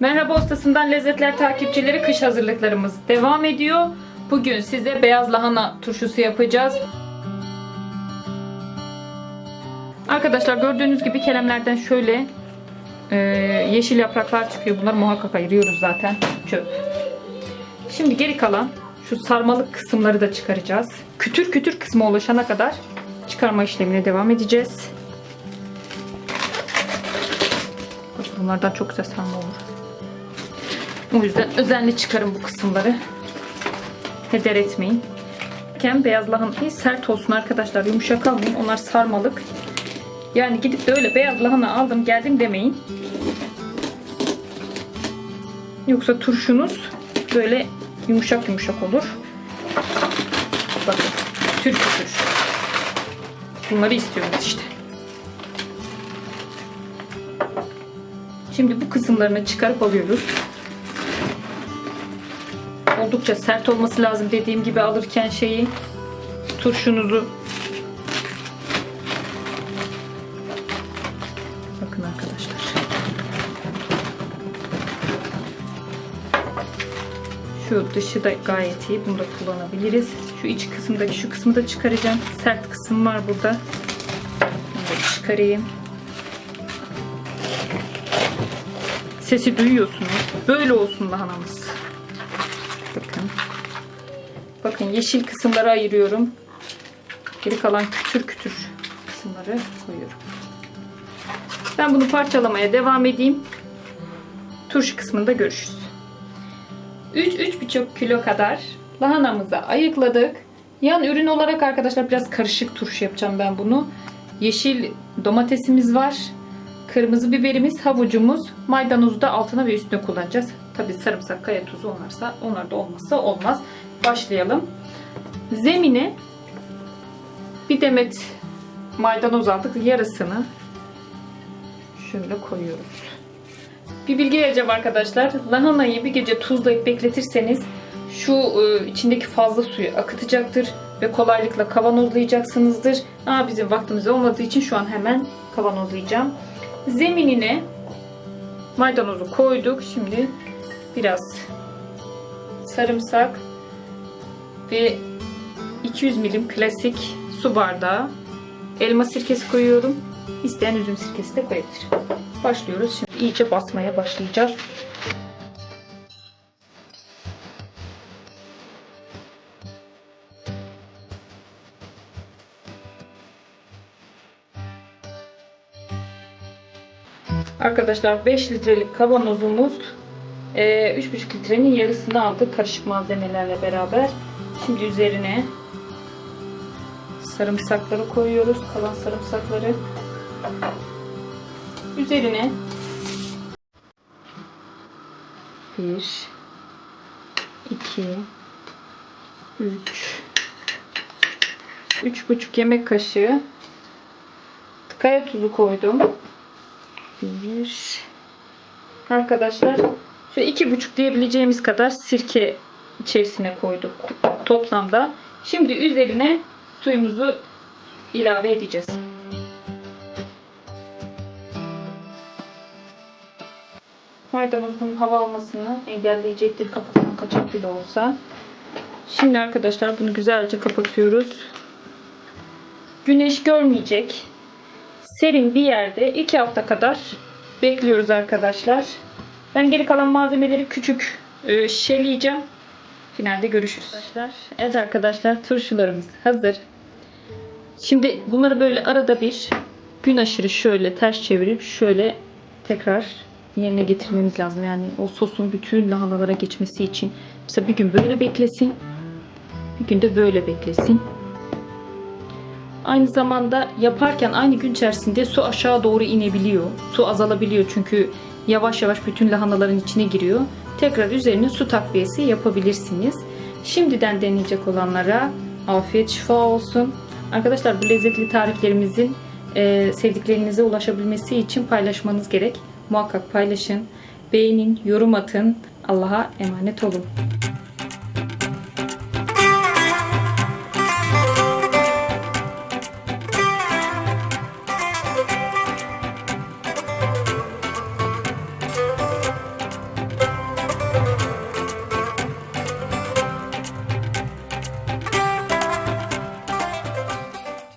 Merhaba ustasından lezzetler takipçileri kış hazırlıklarımız devam ediyor. Bugün size beyaz lahana turşusu yapacağız. Arkadaşlar gördüğünüz gibi kelemlerden şöyle e, yeşil yapraklar çıkıyor. Bunları muhakkak ayırıyoruz zaten. Çöp. Şimdi geri kalan şu sarmalık kısımları da çıkaracağız. Kütür kütür kısmı ulaşana kadar çıkarma işlemine devam edeceğiz. Bunlardan çok güzel sarma olur. O yüzden özenli çıkarın bu kısımları. Heder etmeyin. Beyaz lahanayı sert olsun arkadaşlar. Yumuşak almayın. Onlar sarmalık. Yani gidip de öyle beyaz lahana aldım geldim demeyin. Yoksa turşunuz böyle yumuşak yumuşak olur. Bakın. Tür tür. Bunları istiyoruz işte. Şimdi bu kısımlarını çıkarıp alıyoruz. Oldukça sert olması lazım dediğim gibi alırken şeyi turşunuzu. Bakın arkadaşlar. Şu dışı da gayet iyi. Bunu da kullanabiliriz. Şu iç kısımdaki şu kısmı da çıkaracağım. Sert kısım var burada. Bunu da çıkarayım. Sesi duyuyorsunuz. Böyle olsun lahanamız. Bakın. Bakın yeşil kısımları ayırıyorum. Geri kalan kütür kütür kısımları koyuyorum. Ben bunu parçalamaya devam edeyim. Turşu kısmında görüşürüz. 3-3,5 kilo kadar lahanamızı ayıkladık. Yan ürün olarak arkadaşlar biraz karışık turşu yapacağım ben bunu. Yeşil domatesimiz var. Kırmızı biberimiz, havucumuz, maydanozu da altına ve üstüne kullanacağız. Tabi sarımsak, kaya tuzu onlarsa, onlar da olmazsa olmaz. Başlayalım. Zemine bir demet maydanoz aldık. Yarısını şöyle koyuyoruz. Bir bilgi vereceğim arkadaşlar. Lahanayı bir gece tuzlayıp bekletirseniz şu e, içindeki fazla suyu akıtacaktır ve kolaylıkla kavanozlayacaksınızdır. Ama bizim vaktimiz olmadığı için şu an hemen kavanozlayacağım. Zeminine maydanozu koyduk. Şimdi biraz sarımsak ve 200 milim klasik su bardağı elma sirkesi koyuyorum. İsteyen üzüm sirkesi de koyabilir. Başlıyoruz. Şimdi iyice basmaya başlayacağız. Arkadaşlar 5 litrelik kavanozumuz e, 3,5 litrenin yarısını aldık karışık malzemelerle beraber. Şimdi üzerine sarımsakları koyuyoruz. Kalan sarımsakları. Üzerine 1 2 3 3,5 yemek kaşığı kaya tuzu koydum. Bir. Arkadaşlar şu iki buçuk diyebileceğimiz kadar sirke içerisine koyduk toplamda. Şimdi üzerine suyumuzu ilave edeceğiz. Maydanozun hava almasını engelleyecektir kapatın kaçak bile olsa. Şimdi arkadaşlar bunu güzelce kapatıyoruz. Güneş görmeyecek serin bir yerde 2 hafta kadar bekliyoruz arkadaşlar. Ben geri kalan malzemeleri küçük e, şişeleyeceğim. Finalde görüşürüz. Arkadaşlar, evet arkadaşlar turşularımız hazır. Şimdi bunları böyle arada bir gün aşırı şöyle ters çevirip şöyle tekrar yerine getirmemiz lazım. Yani o sosun bütün lahanalara geçmesi için. Mesela bir gün böyle beklesin. Bir gün de böyle beklesin. Aynı zamanda yaparken aynı gün içerisinde su aşağı doğru inebiliyor. Su azalabiliyor çünkü yavaş yavaş bütün lahanaların içine giriyor. Tekrar üzerine su takviyesi yapabilirsiniz. Şimdiden deneyecek olanlara afiyet şifa olsun. Arkadaşlar bu lezzetli tariflerimizin e, sevdiklerinize ulaşabilmesi için paylaşmanız gerek. Muhakkak paylaşın, beğenin, yorum atın. Allah'a emanet olun.